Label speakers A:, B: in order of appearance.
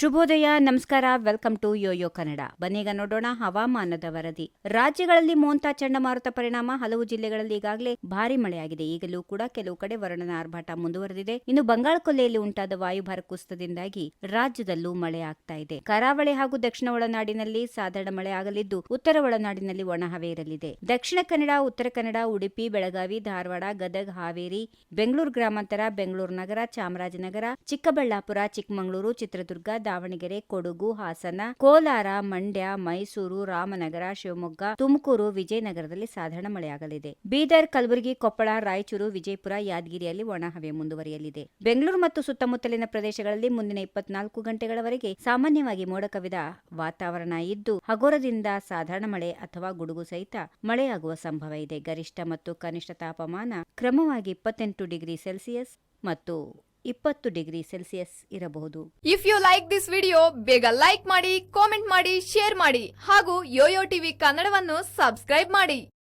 A: ಶುಭೋದಯ, ನಮಸ್ಕಾರ, welcome to Yoyo Kannada. ಬನ್ನೀಗ ನೋಡೋಣ ಹವಾಮಾನದ ವರದಿ. ರಾಜ್ಯಗಳಲ್ಲಿ ಮೋಂತಾ ಚಂಡಮಾರುತ ಪರಿಣಾಮ ಹಲವು ಜಿಲ್ಲೆಗಳಲ್ಲಿ ಈಗಾಗಲೇ ಭಾರಿ ಮಳೆಯಾಗಿದೆ. ಈಗಲೂ ಕೂಡ ಕೆಲವು ಕಡೆ ವರುಣನ ಆರ್ಭಾಟ ಮುಂದುವರೆದಿದೆ. ಇನ್ನು ಬಂಗಾಳ ಕೊಲ್ಲೆಯಲ್ಲಿ ಉಂಟಾದ ವಾಯುಭಾರ ಕುಸಿತದಿಂದಾಗಿ ರಾಜ್ಯದಲ್ಲೂ ಮಳೆ ಆಗ್ತಾ ಇದೆ. ಕರಾವಳಿ ಹಾಗೂ ದಕ್ಷಿಣ ಒಳನಾಡಿನಲ್ಲಿ ಸಾಧಾರಣ ಮಳೆ ಆಗಲಿದ್ದು, ಉತ್ತರ ಒಳನಾಡಿನಲ್ಲಿ ಒಣಹವೆ ಇರಲಿದೆ. ದಕ್ಷಿಣ ಕನ್ನಡ, ಉತ್ತರ ಕನ್ನಡ, ಉಡುಪಿ, ಬೆಳಗಾವಿ, ಧಾರವಾಡ, ಗದಗ, ಹಾವೇರಿ, ಬೆಂಗಳೂರು ಗ್ರಾಮಾಂತರ, ಬೆಂಗಳೂರು ನಗರ, ಚಾಮರಾಜನಗರ, ಚಿಕ್ಕಬಳ್ಳಾಪುರ, ಚಿಕ್ಕಮಗಳೂರು, ಚಿತ್ರದುರ್ಗ ದಾವಣಗೆರೆ, ಕೊಡಗು, ಹಾಸನ, ಕೋಲಾರ, ಮಂಡ್ಯ, ಮೈಸೂರು, ರಾಮನಗರ, ಶಿವಮೊಗ್ಗ, ತುಮಕೂರು, ವಿಜಯನಗರದಲ್ಲಿ ಸಾಧಾರಣ ಮಳೆಯಾಗಲಿದೆ. ಬೀದರ್, ಕಲಬುರಗಿ, ಕೊಪ್ಪಳ, ರಾಯಚೂರು, ವಿಜಯಪುರ ಯಾದಗಿರಿಯಲ್ಲಿ ಒಣಹವೆ ಮುಂದುವರಿಯಲಿದೆ. ಬೆಂಗಳೂರು ಮತ್ತು ಸುತ್ತಮುತ್ತಲಿನ ಪ್ರದೇಶಗಳಲ್ಲಿ ಮುಂದಿನ ಇಪ್ಪತ್ನಾಲ್ಕು ಗಂಟೆಗಳವರೆಗೆ ಸಾಮಾನ್ಯವಾಗಿ ಮೋಡ ಕವಿದ ವಾತಾವರಣ ಇದ್ದು, ಹಗುರದಿಂದ ಸಾಧಾರಣ ಮಳೆ ಅಥವಾ ಗುಡುಗು ಸಹಿತ ಮಳೆಯಾಗುವ ಸಂಭವ ಇದೆ. ಗರಿಷ್ಠ ಮತ್ತು ಕನಿಷ್ಠ ತಾಪಮಾನ ಕ್ರಮವಾಗಿ ಇಪ್ಪತ್ತೆಂಟು ಡಿಗ್ರಿ ಸೆಲ್ಸಿಯಸ್ ಮತ್ತು ಇಪ್ಪತ್ತು ಡಿಗ್ರಿ ಸೆಲ್ಸಿಯಸ್ ಇರಬಹುದು.
B: If you like this video ಬೇಗ ಲೈಕ್ ಮಾಡಿ ಕಾಮೆಂಟ್ ಮಾಡಿ ಶೇರ್ ಮಾಡಿ, ಹಾಗೂ ಯೋಯೋ ಟಿವಿ ಕನ್ನಡವನ್ನು ಸಬ್ಸ್ಕ್ರೈಬ್ ಮಾಡಿ.